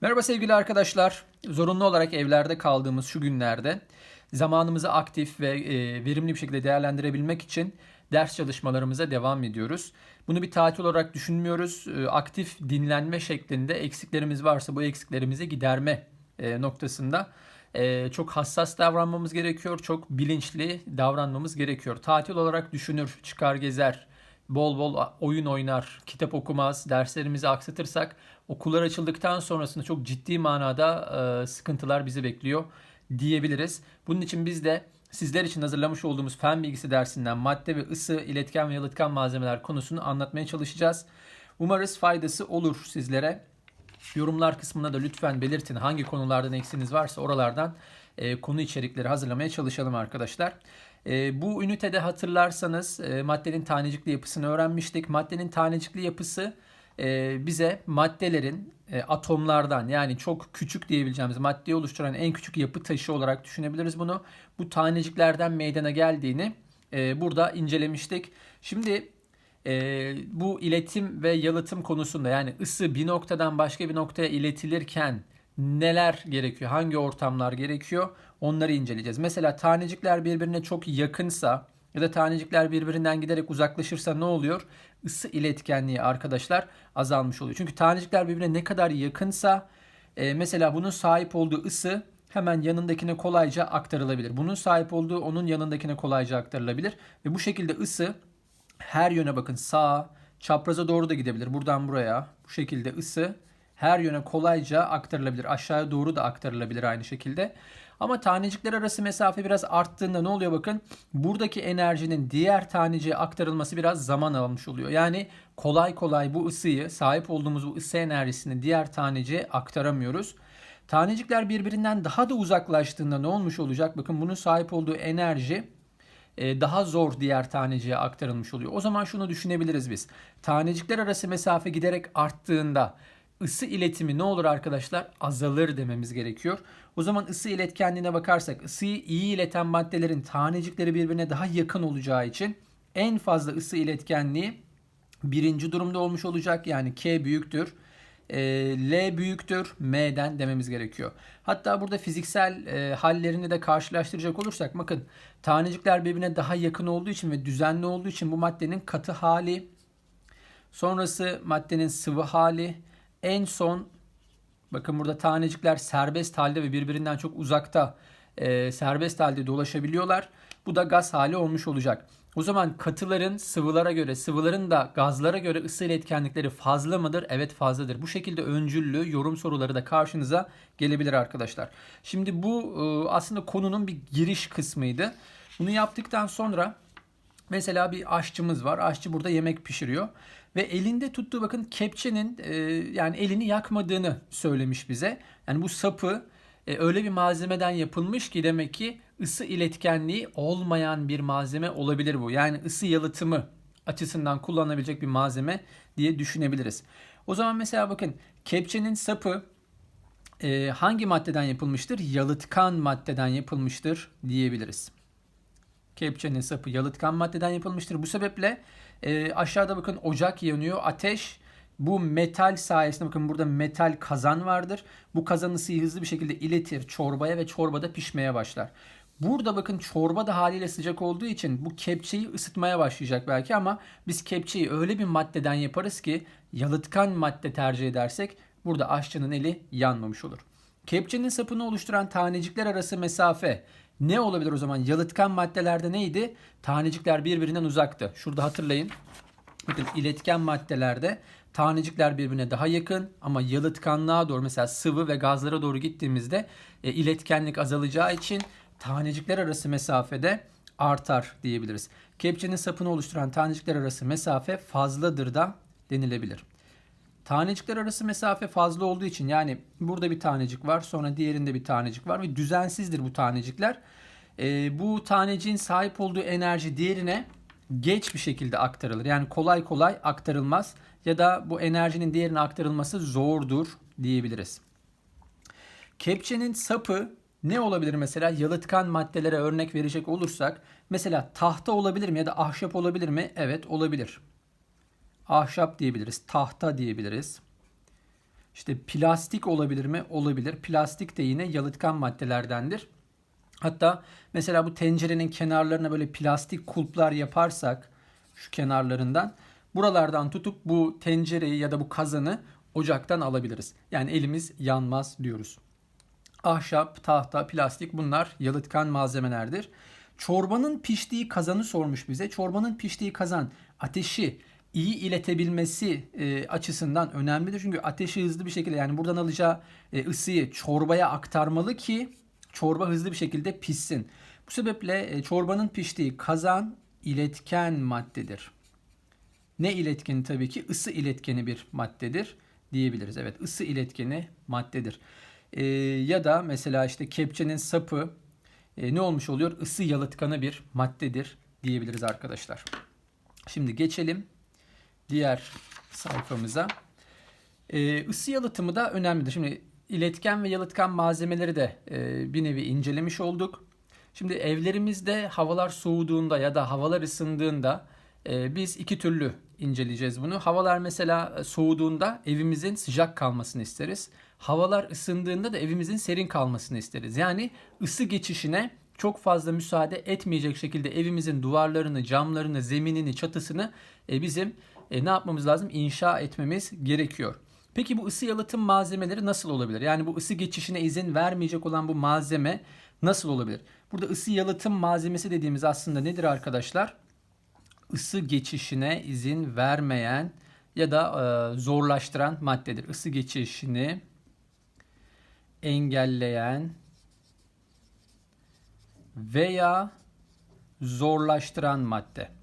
Merhaba sevgili arkadaşlar. Zorunlu olarak evlerde kaldığımız şu günlerde zamanımızı aktif ve e, verimli bir şekilde değerlendirebilmek için ders çalışmalarımıza devam ediyoruz. Bunu bir tatil olarak düşünmüyoruz. E, aktif dinlenme şeklinde eksiklerimiz varsa bu eksiklerimizi giderme e, noktasında çok hassas davranmamız gerekiyor. Çok bilinçli davranmamız gerekiyor. Tatil olarak düşünür, çıkar gezer, bol bol oyun oynar, kitap okumaz, derslerimizi aksatırsak okullar açıldıktan sonrasında çok ciddi manada e, sıkıntılar bizi bekliyor diyebiliriz. Bunun için biz de sizler için hazırlamış olduğumuz fen bilgisi dersinden madde ve ısı, iletken ve yalıtkan malzemeler konusunu anlatmaya çalışacağız. Umarız faydası olur sizlere. Yorumlar kısmına da lütfen belirtin hangi konulardan eksiniz varsa oralardan e, konu içerikleri hazırlamaya çalışalım arkadaşlar. E, bu ünitede hatırlarsanız e, maddenin tanecikli yapısını öğrenmiştik. Maddenin tanecikli yapısı e, bize maddelerin e, atomlardan yani çok küçük diyebileceğimiz maddeyi oluşturan en küçük yapı taşı olarak düşünebiliriz bunu. Bu taneciklerden meydana geldiğini burada incelemiştik. Şimdi bu iletim ve yalıtım konusunda yani ısı bir noktadan başka bir noktaya iletilirken neler gerekiyor, hangi ortamlar gerekiyor onları inceleyeceğiz. Mesela tanecikler birbirine çok yakınsa ya da tanecikler birbirinden giderek uzaklaşırsa ne oluyor? Isı iletkenliği arkadaşlar azalmış oluyor. Çünkü tanecikler birbirine ne kadar yakınsa e, mesela bunun sahip olduğu ısı hemen yanındakine kolayca aktarılabilir. Bunun sahip olduğu onun yanındakine kolayca aktarılabilir ve bu şekilde ısı her yöne bakın sağa, çapraza doğru da gidebilir. Buradan buraya bu şekilde ısı her yöne kolayca aktarılabilir. Aşağıya doğru da aktarılabilir aynı şekilde. Ama tanecikler arası mesafe biraz arttığında ne oluyor bakın? Buradaki enerjinin diğer taneciğe aktarılması biraz zaman almış oluyor. Yani kolay kolay bu ısıyı, sahip olduğumuz bu ısı enerjisini diğer taneciğe aktaramıyoruz. Tanecikler birbirinden daha da uzaklaştığında ne olmuş olacak? Bakın bunun sahip olduğu enerji e, daha zor diğer taneciğe aktarılmış oluyor. O zaman şunu düşünebiliriz biz. Tanecikler arası mesafe giderek arttığında ısı iletimi ne olur arkadaşlar? Azalır dememiz gerekiyor. O zaman ısı iletkenliğine bakarsak ısıyı iyi ileten maddelerin tanecikleri birbirine daha yakın olacağı için en fazla ısı iletkenliği birinci durumda olmuş olacak. Yani K büyüktür. E, L büyüktür M'den dememiz gerekiyor. Hatta burada fiziksel e, hallerini de karşılaştıracak olursak bakın tanecikler birbirine daha yakın olduğu için ve düzenli olduğu için bu maddenin katı hali sonrası maddenin sıvı hali en son bakın burada tanecikler serbest halde ve birbirinden çok uzakta e, serbest halde dolaşabiliyorlar. Bu da gaz hali olmuş olacak. O zaman katıların sıvılara göre, sıvıların da gazlara göre ısı iletkenlikleri fazla mıdır? Evet fazladır. Bu şekilde öncüllü yorum soruları da karşınıza gelebilir arkadaşlar. Şimdi bu e, aslında konunun bir giriş kısmıydı. Bunu yaptıktan sonra mesela bir aşçımız var. Aşçı burada yemek pişiriyor ve elinde tuttuğu bakın kepçenin e, yani elini yakmadığını söylemiş bize. Yani bu sapı e, öyle bir malzemeden yapılmış ki demek ki ısı iletkenliği olmayan bir malzeme olabilir bu. Yani ısı yalıtımı açısından kullanılabilecek bir malzeme diye düşünebiliriz. O zaman mesela bakın kepçenin sapı e, hangi maddeden yapılmıştır? Yalıtkan maddeden yapılmıştır diyebiliriz. Kepçenin sapı yalıtkan maddeden yapılmıştır. Bu sebeple e, aşağıda bakın ocak yanıyor. Ateş bu metal sayesinde bakın burada metal kazan vardır. Bu kazan ısıyı hızlı bir şekilde iletir çorbaya ve çorbada pişmeye başlar. Burada bakın çorba da haliyle sıcak olduğu için bu kepçeyi ısıtmaya başlayacak belki ama biz kepçeyi öyle bir maddeden yaparız ki yalıtkan madde tercih edersek burada aşçının eli yanmamış olur. Kepçenin sapını oluşturan tanecikler arası mesafe ne olabilir o zaman? Yalıtkan maddelerde neydi? Tanecikler birbirinden uzaktı. Şurada hatırlayın. Bakın iletken maddelerde tanecikler birbirine daha yakın ama yalıtkanlığa doğru mesela sıvı ve gazlara doğru gittiğimizde e, iletkenlik azalacağı için tanecikler arası mesafede artar diyebiliriz. Kepçenin sapını oluşturan tanecikler arası mesafe fazladır da denilebilir. Tanecikler arası mesafe fazla olduğu için yani burada bir tanecik var sonra diğerinde bir tanecik var ve düzensizdir bu tanecikler. E, bu taneciğin sahip olduğu enerji diğerine geç bir şekilde aktarılır. Yani kolay kolay aktarılmaz ya da bu enerjinin diğerine aktarılması zordur diyebiliriz. Kepçenin sapı ne olabilir mesela yalıtkan maddelere örnek verecek olursak mesela tahta olabilir mi ya da ahşap olabilir mi? Evet olabilir ahşap diyebiliriz, tahta diyebiliriz. İşte plastik olabilir mi? Olabilir. Plastik de yine yalıtkan maddelerdendir. Hatta mesela bu tencerenin kenarlarına böyle plastik kulplar yaparsak şu kenarlarından buralardan tutup bu tencereyi ya da bu kazanı ocaktan alabiliriz. Yani elimiz yanmaz diyoruz. Ahşap, tahta, plastik bunlar yalıtkan malzemelerdir. Çorbanın piştiği kazanı sormuş bize. Çorbanın piştiği kazan ateşi iyi iletebilmesi e, açısından önemlidir. Çünkü ateşi hızlı bir şekilde yani buradan alacağı e, ısıyı çorbaya aktarmalı ki çorba hızlı bir şekilde pişsin. Bu sebeple e, çorbanın piştiği kazan iletken maddedir. Ne iletkeni tabii ki ısı iletkeni bir maddedir diyebiliriz. Evet ısı iletkeni maddedir. E, ya da mesela işte kepçenin sapı e, ne olmuş oluyor? Isı yalıtkanı bir maddedir diyebiliriz arkadaşlar. Şimdi geçelim diğer sayfamıza. E, ısı yalıtımı da önemlidir. Şimdi iletken ve yalıtkan malzemeleri de e, bir nevi incelemiş olduk. Şimdi evlerimizde havalar soğuduğunda ya da havalar ısındığında e, biz iki türlü inceleyeceğiz bunu. Havalar mesela soğuduğunda evimizin sıcak kalmasını isteriz. Havalar ısındığında da evimizin serin kalmasını isteriz. Yani ısı geçişine çok fazla müsaade etmeyecek şekilde evimizin duvarlarını, camlarını, zeminini, çatısını e, bizim e, ne yapmamız lazım? İnşa etmemiz gerekiyor. Peki bu ısı yalıtım malzemeleri nasıl olabilir? Yani bu ısı geçişine izin vermeyecek olan bu malzeme nasıl olabilir? Burada ısı yalıtım malzemesi dediğimiz aslında nedir arkadaşlar? Isı geçişine izin vermeyen ya da e, zorlaştıran maddedir. Isı geçişini engelleyen veya zorlaştıran madde.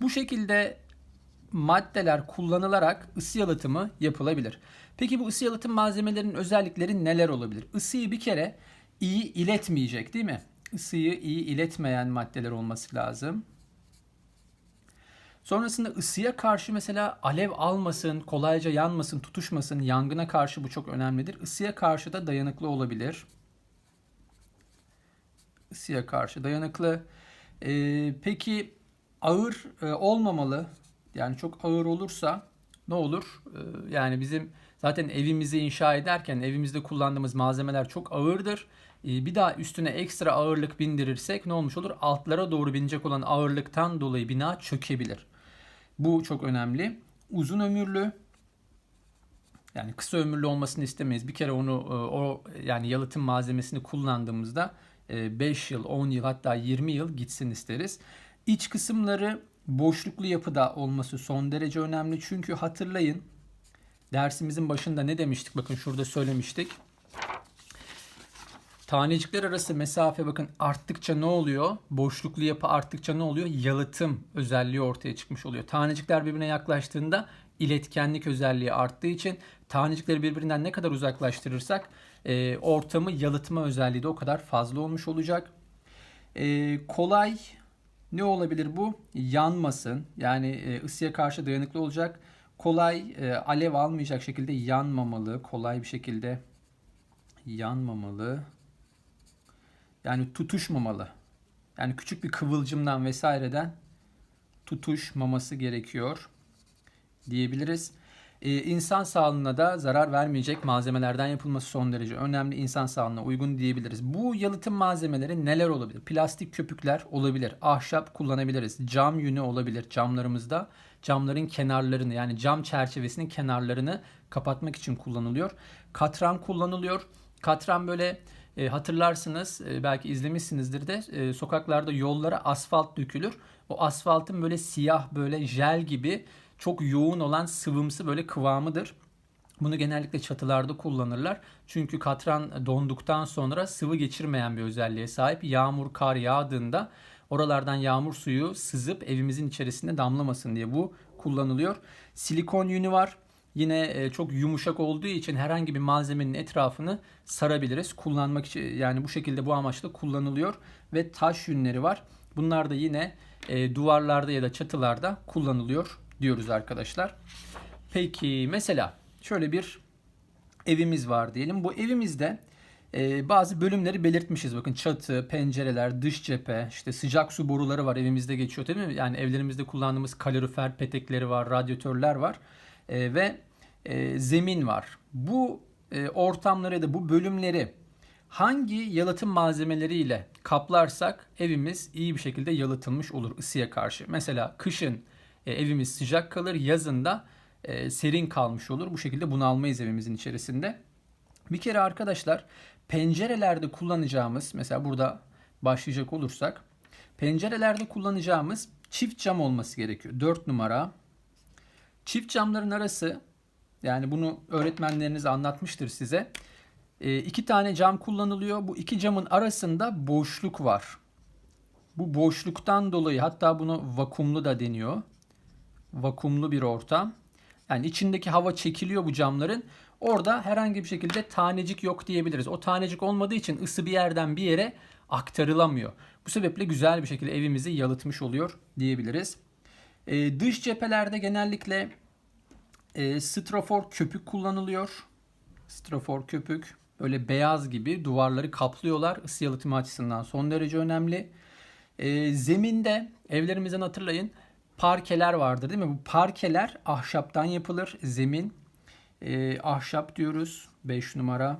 Bu şekilde maddeler kullanılarak ısı yalıtımı yapılabilir. Peki bu ısı yalıtım malzemelerinin özellikleri neler olabilir? Isıyı bir kere iyi iletmeyecek değil mi? Isıyı iyi iletmeyen maddeler olması lazım. Sonrasında ısıya karşı mesela alev almasın, kolayca yanmasın, tutuşmasın, yangına karşı bu çok önemlidir. Isıya karşı da dayanıklı olabilir. Isıya karşı dayanıklı. Ee, peki ağır e, olmamalı. Yani çok ağır olursa ne olur? Ee, yani bizim zaten evimizi inşa ederken evimizde kullandığımız malzemeler çok ağırdır. Ee, bir daha üstüne ekstra ağırlık bindirirsek ne olmuş olur? Altlara doğru binecek olan ağırlıktan dolayı bina çökebilir. Bu çok önemli. Uzun ömürlü yani kısa ömürlü olmasını istemeyiz. Bir kere onu e, o yani yalıtım malzemesini kullandığımızda 5 e, yıl, 10 yıl hatta 20 yıl gitsin isteriz. İç kısımları boşluklu yapıda olması son derece önemli. Çünkü hatırlayın dersimizin başında ne demiştik? Bakın şurada söylemiştik. Tanecikler arası mesafe bakın arttıkça ne oluyor? Boşluklu yapı arttıkça ne oluyor? Yalıtım özelliği ortaya çıkmış oluyor. Tanecikler birbirine yaklaştığında iletkenlik özelliği arttığı için tanecikleri birbirinden ne kadar uzaklaştırırsak e, ortamı yalıtma özelliği de o kadar fazla olmuş olacak. E, kolay ne olabilir bu? Yanmasın. Yani e, ısıya karşı dayanıklı olacak. Kolay e, alev almayacak şekilde yanmamalı. Kolay bir şekilde yanmamalı. Yani tutuşmamalı. Yani küçük bir kıvılcımdan vesaireden tutuşmaması gerekiyor diyebiliriz. Ee, insan sağlığına da zarar vermeyecek malzemelerden yapılması son derece önemli. İnsan sağlığına uygun diyebiliriz. Bu yalıtım malzemeleri neler olabilir? Plastik köpükler olabilir. Ahşap kullanabiliriz. Cam yünü olabilir camlarımızda. Camların kenarlarını yani cam çerçevesinin kenarlarını kapatmak için kullanılıyor. Katran kullanılıyor. Katran böyle e, hatırlarsınız e, belki izlemişsinizdir de e, sokaklarda yollara asfalt dökülür. O asfaltın böyle siyah böyle jel gibi çok yoğun olan sıvımsı böyle kıvamıdır. Bunu genellikle çatılarda kullanırlar. Çünkü katran donduktan sonra sıvı geçirmeyen bir özelliğe sahip. Yağmur, kar yağdığında oralardan yağmur suyu sızıp evimizin içerisinde damlamasın diye bu kullanılıyor. Silikon yünü var. Yine e, çok yumuşak olduğu için herhangi bir malzemenin etrafını sarabiliriz. Kullanmak için yani bu şekilde bu amaçla kullanılıyor ve taş yünleri var. Bunlar da yine e, duvarlarda ya da çatılarda kullanılıyor diyoruz arkadaşlar. Peki mesela şöyle bir evimiz var diyelim. Bu evimizde e, bazı bölümleri belirtmişiz. Bakın çatı, pencereler, dış cephe, işte sıcak su boruları var evimizde geçiyor değil mi? Yani evlerimizde kullandığımız kalorifer petekleri var, radyatörler var. E, ve e, zemin var. Bu e, ortamları da bu bölümleri hangi yalıtım malzemeleriyle kaplarsak evimiz iyi bir şekilde yalıtılmış olur ısıya karşı. Mesela kışın e, evimiz sıcak kalır, yazın da e, serin kalmış olur. Bu şekilde bunalmayız evimizin içerisinde. Bir kere arkadaşlar pencerelerde kullanacağımız mesela burada başlayacak olursak pencerelerde kullanacağımız çift cam olması gerekiyor. 4 numara. Çift camların arası yani bunu öğretmenleriniz anlatmıştır size. E, iki tane cam kullanılıyor. Bu iki camın arasında boşluk var. Bu boşluktan dolayı hatta bunu vakumlu da deniyor. Vakumlu bir ortam. Yani içindeki hava çekiliyor bu camların. Orada herhangi bir şekilde tanecik yok diyebiliriz. O tanecik olmadığı için ısı bir yerden bir yere aktarılamıyor. Bu sebeple güzel bir şekilde evimizi yalıtmış oluyor diyebiliriz. Ee, dış cephelerde genellikle e, strafor köpük kullanılıyor. Strafor köpük böyle beyaz gibi duvarları kaplıyorlar. Isı yalıtımı açısından son derece önemli. E, zeminde evlerimizden hatırlayın parkeler vardır değil mi? Bu parkeler ahşaptan yapılır. Zemin e, ahşap diyoruz 5 numara.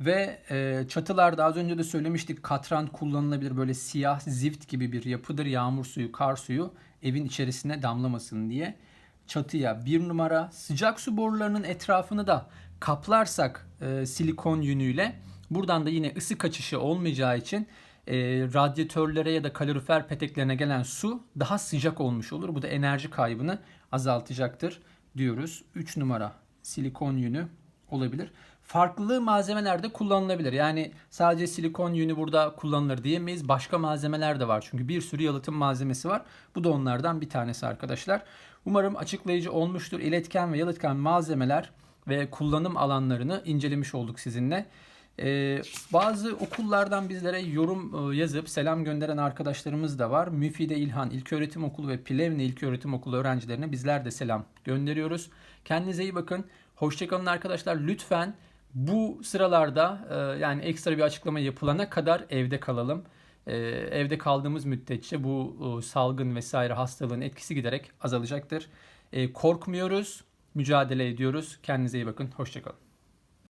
Ve e, çatılarda az önce de söylemiştik katran kullanılabilir. Böyle siyah zift gibi bir yapıdır. Yağmur suyu, kar suyu evin içerisine damlamasın diye. Çatıya bir numara. Sıcak su borularının etrafını da kaplarsak e, silikon yünüyle buradan da yine ısı kaçışı olmayacağı için e, radyatörlere ya da kalorifer peteklerine gelen su daha sıcak olmuş olur. Bu da enerji kaybını azaltacaktır diyoruz. 3 numara silikon yünü olabilir. Farklı malzemelerde kullanılabilir. Yani sadece silikon yünü burada kullanılır diyemeyiz. Başka malzemeler de var. Çünkü bir sürü yalıtım malzemesi var. Bu da onlardan bir tanesi arkadaşlar. Umarım açıklayıcı olmuştur. İletken ve yalıtkan malzemeler ve kullanım alanlarını incelemiş olduk sizinle. Ee, bazı okullardan bizlere yorum e, yazıp selam gönderen arkadaşlarımız da var. Müfide İlhan İlköğretim Okulu ve Plevne İlköğretim Okulu öğrencilerine bizler de selam gönderiyoruz. Kendinize iyi bakın. Hoşçakalın arkadaşlar. Lütfen bu sıralarda e, yani ekstra bir açıklama yapılana kadar evde kalalım. E, evde kaldığımız müddetçe bu salgın vesaire hastalığın etkisi giderek azalacaktır. Korkmuyoruz, mücadele ediyoruz. Kendinize iyi bakın. Hoşçakalın.